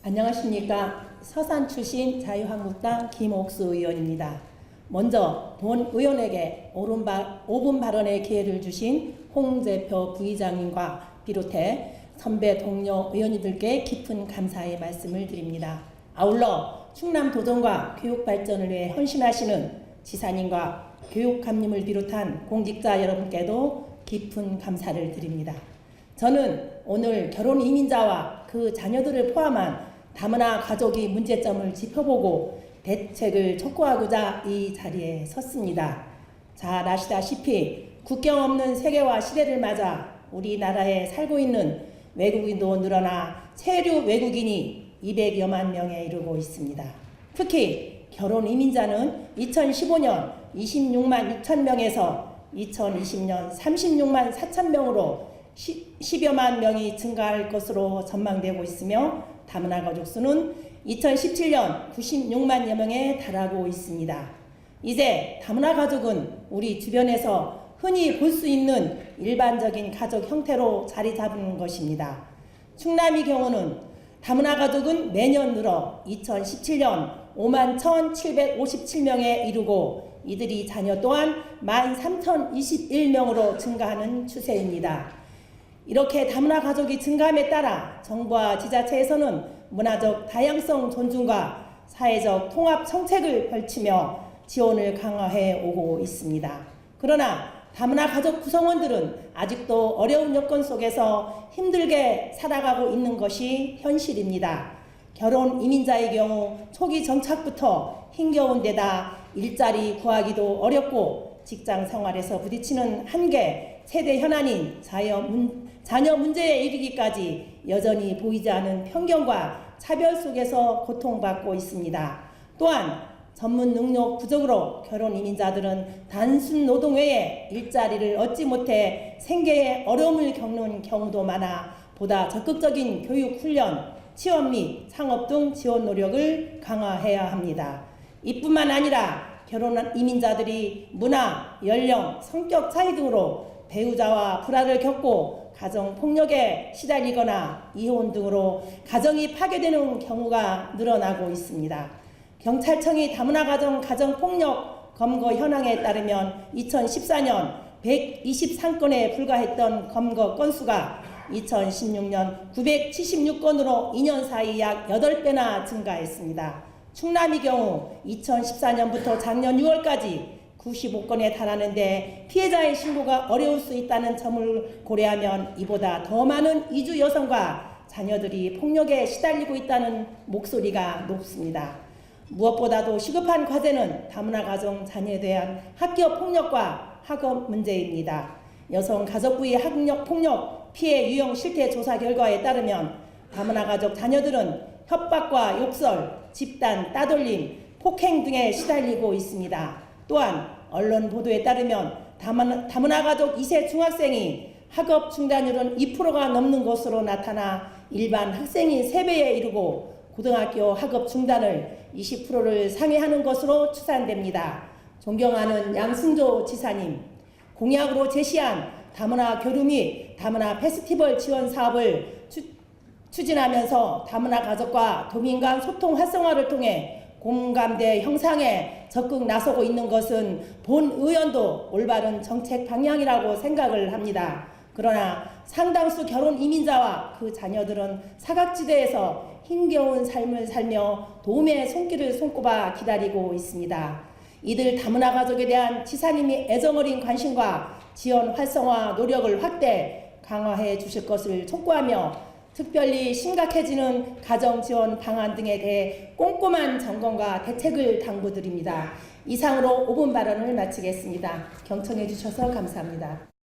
안녕하십니까. 서산 출신 자유한국당 김옥수 의원입니다. 먼저 본 의원에게 옳은 바, 5분 발언의 기회를 주신 홍재표 부의장님과 비롯해 선배 동료 의원님들께 깊은 감사의 말씀을 드립니다. 아울러 충남 도정과 교육 발전을 위해 헌신하시는 지사님과 교육감님을 비롯한 공직자 여러분께도 깊은 감사를 드립니다. 저는 오늘 결혼 이민자와 그 자녀들을 포함한 다문화 가족의 문제점을 짚어보고 대책을 촉구하고자 이 자리에 섰습니다. 잘 아시다시피 국경 없는 세계화 시대를 맞아 우리나라에 살고 있는 외국인도 늘어나 체류 외국인이 200여만 명에 이르고 있습니다. 특히 결혼 이민자는 2015년 26만 6천 명에서 2020년 36만 4천 명으로 10여만 명이 증가할 것으로 전망되고 있으며 다문화 가족 수는 2017년 96만여 명에 달하고 있습니다. 이제 다문화 가족은 우리 주변에서 흔히 볼 수 있는 일반적인 가족 형태로 자리 잡은 것입니다. 충남의 경우는 다문화 가족은 매년 늘어 2017년 5만 1,757명에 이르고 이들이 자녀 또한 1만 3,021명으로 증가하는 추세입니다. 이렇게 다문화 가족이 증가함에 따라 정부와 지자체에서는 문화적 다양성 존중과 사회적 통합 정책을 펼치며 지원을 강화해 오고 있습니다. 그러나 다문화 가족 구성원들은 아직도 어려운 여건 속에서 힘들게 살아가고 있는 것이 현실입니다. 결혼 이민자의 경우 초기 정착부터 힘겨운 데다 일자리 구하기도 어렵고 직장 생활에서 부딪히는 한계, 세대 현안인 자녀, 문제에 이르기까지 여전히 보이지 않은 편견과 차별 속에서 고통받고 있습니다. 또한 전문 능력 부족으로 결혼 이민자들은 단순 노동 외에 일자리를 얻지 못해 생계에 어려움을 겪는 경우도 많아 보다 적극적인 교육 훈련, 취업 및 창업 등 지원 노력을 강화해야 합니다. 이뿐만 아니라 결혼한 이민자들이 문화, 연령, 성격 차이 등으로 배우자와 불화를 겪고 가정 폭력에 시달리거나 이혼 등으로 가정이 파괴되는 경우가 늘어나고 있습니다. 경찰청이 다문화 가정 가정 폭력 검거 현황에 따르면 2014년 123건에 불과했던 검거 건수가 2016년 976건으로 2년 사이 약 8배나 증가했습니다. 충남의 경우 2014년부터 작년 6월까지 95건에 달하는데 피해자의 신고가 어려울 수 있다는 점을 고려하면 이보다 더 많은 이주 여성과 자녀들이 폭력에 시달리고 있다는 목소리가 높습니다. 무엇보다도 시급한 과제는 다문화 가정 자녀에 대한 학교 폭력과 학업 문제입니다. 여성 가족부의 학력 폭력 피해 유형 실태 조사 결과에 따르면 다문화 가족 자녀들은 협박과 욕설, 집단 따돌림, 폭행 등에 시달리고 있습니다. 또한 언론 보도에 따르면 다문화, 가족 2세 중학생이 학업 중단율은 2%가 넘는 것으로 나타나 일반 학생이 3배에 이르고 고등학교 학업 중단을 20%를 상회하는 것으로 추산됩니다. 존경하는 양승조 지사님, 공약으로 제시한 다문화 교류 및 다문화 페스티벌 지원 사업을 추, 추진하면서 다문화 가족과 도민 간 소통 활성화를 통해 공감대 형상에 적극 나서고 있는 것은 본 의원도 올바른 정책 방향이라고 생각을 합니다. 그러나 상당수 결혼 이민자와 그 자녀들은 사각지대에서 힘겨운 삶을 살며 도움의 손길을 손꼽아 기다리고 있습니다. 이들 다문화 가족에 대한 지사님이 애정어린 관심과 지원 활성화 노력을 확대 강화해 주실 것을 촉구하며 특별히 심각해지는 가정 지원 방안 등에 대해 꼼꼼한 점검과 대책을 당부드립니다. 이상으로 5분 발언을 마치겠습니다. 경청해 주셔서 감사합니다.